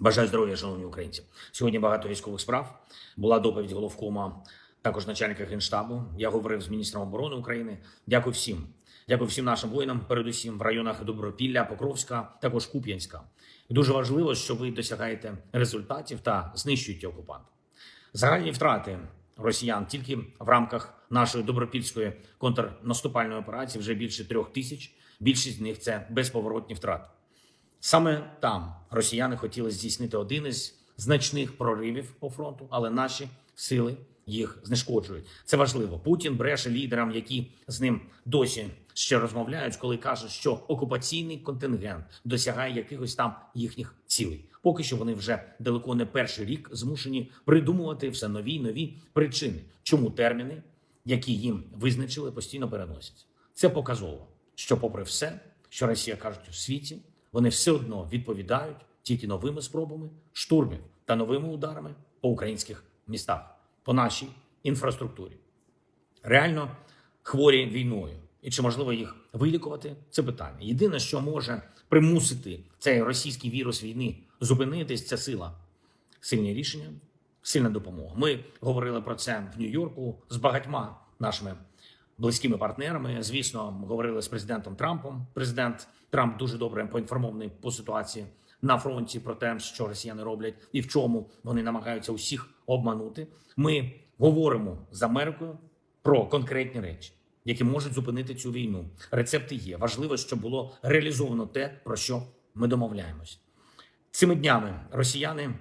Бажаю здоров'я, шановні українці. Сьогодні багато військових справ. Була доповідь головкома, також начальника генштабу. Я говорив з міністром оборони України. Дякую всім. Дякую всім нашим воїнам, передусім в районах Добропілля, Покровська, також Куп'янська. Дуже важливо, що ви досягаєте результатів та знищуєте окупанта. Загальні втрати росіян тільки в рамках нашої добропільської контрнаступальної операції вже більше трьох тисяч. Більшість з них це безповоротні втрати. Саме там росіяни хотіли здійснити один із значних проривів по фронту, але наші сили їх знешкоджують. Це важливо. Путін бреше лідерам, які з ним досі ще розмовляють, коли кажуть, що окупаційний контингент досягає якихось там їхніх цілей. Поки що вони вже далеко не перший рік змушені придумувати все нові й нові причини, чому терміни, які їм визначили, постійно переносяться. Це показово, що, попри все, що Росія кажуть у світі, вони все одно відповідають тільки новими спробами штурмів та новими ударами по українських містах, по нашій інфраструктурі. Реально хворі війною. І чи можливо їх вилікувати? Це питання. Єдине, що може примусити цей російський вірус війни зупинитись, це сила. Сильні рішення, сильна допомога. Ми говорили про це в Нью-Йорку з багатьма нашими близькими партнерами. Звісно, говорили з президентом Трампом. Президент Трамп дуже добре поінформований по ситуації на фронті про те, що росіяни роблять і в чому вони намагаються усіх обманути. Ми говоримо з Америкою про конкретні речі, які можуть зупинити цю війну. Рецепти є. Важливо, щоб було реалізовано те, про що ми домовляємось. Цими днями росіяни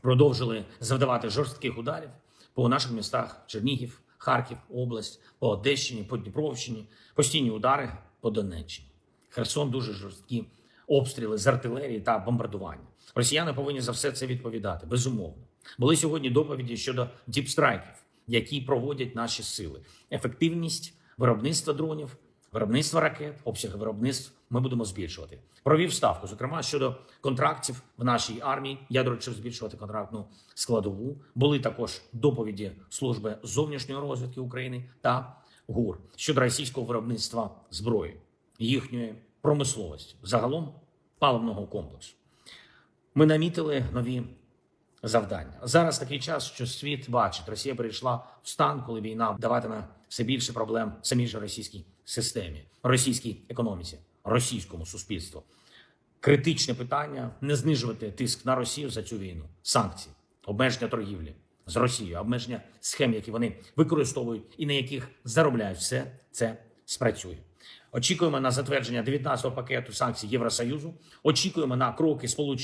продовжили завдавати жорстких ударів по наших містах Чернігів, Харків, область, по Одещині, по Дніпровщині, постійні удари по Донеччині. Херсон дуже жорсткі обстріли з артилерії та бомбардування. Росіяни повинні за все це відповідати. Безумовно, були сьогодні доповіді щодо діпстрайків, які проводять наші сили. Ефективність виробництва дронів, виробництва ракет, обсяги виробництв ми будемо збільшувати. Провів ставку, зокрема щодо контрактів в нашій армії. Я доручив збільшувати контрактну складову. Були також доповіді служби зовнішньої розвідки України та ГУР щодо російського виробництва зброї, їхньої промисловості, загалом паливного комплексу. Ми намітили нові завдання. Зараз такий час, що світ бачить, Росія перейшла в стан, коли війна даватиме все більше проблем самій же російській системі, російській економіці, російському суспільству. Критичне питання не знижувати тиск на Росію за цю війну, санкції, обмеження торгівлі з Росією, обмеження схем, які вони використовують і на яких заробляють, все це спрацює. Очікуємо на затвердження 19-го пакету санкцій Євросоюзу. Очікуємо на кроки Сполучених.